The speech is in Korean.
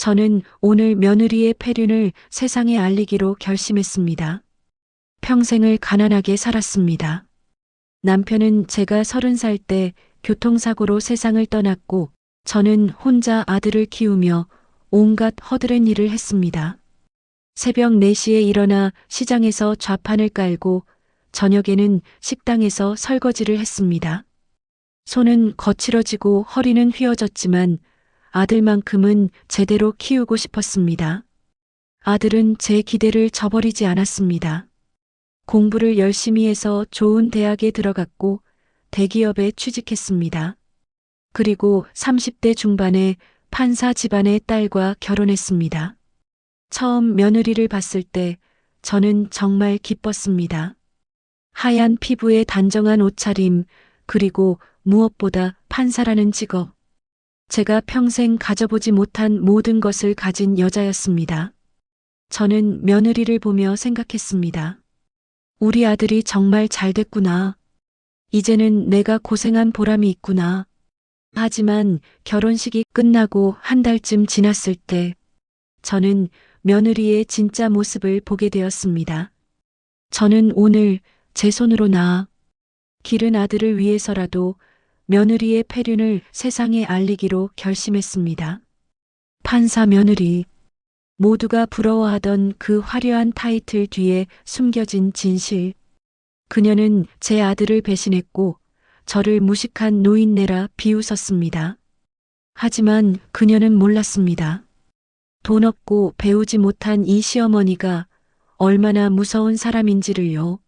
저는 오늘 며느리의 폐륜을 세상에 알리기로 결심했습니다. 평생을 가난하게 살았습니다. 남편은 제가 서른 살 때 교통사고로 세상을 떠났고 저는 혼자 아들을 키우며 온갖 허드렛 일을 했습니다. 새벽 4시에 일어나 시장에서 좌판을 깔고 저녁에는 식당에서 설거지를 했습니다. 손은 거칠어지고 허리는 휘어졌지만 아들만큼은 제대로 키우고 싶었습니다. 아들은 제 기대를 저버리지 않았습니다. 공부를 열심히 해서 좋은 대학에 들어갔고 대기업에 취직했습니다. 그리고 30대 중반에 판사 집안의 딸과 결혼했습니다. 처음 며느리를 봤을 때 저는 정말 기뻤습니다. 하얀 피부에 단정한 옷차림, 그리고 무엇보다 판사라는 직업. 제가 평생 가져보지 못한 모든 것을 가진 여자였습니다. 저는 며느리를 보며 생각했습니다. 우리 아들이 정말 잘 됐구나. 이제는 내가 고생한 보람이 있구나. 하지만 결혼식이 끝나고 한 달쯤 지났을 때 저는 며느리의 진짜 모습을 보게 되었습니다. 저는 오늘 제 손으로 낳아 기른 아들을 위해서라도 며느리의 폐륜을 세상에 알리기로 결심했습니다. 판사 며느리. 모두가 부러워하던 그 화려한 타이틀 뒤에 숨겨진 진실. 그녀는 제 아들을 배신했고 저를 무식한 노인네라 비웃었습니다. 하지만 그녀는 몰랐습니다. 돈 없고 배우지 못한 이 시어머니가 얼마나 무서운 사람인지를요.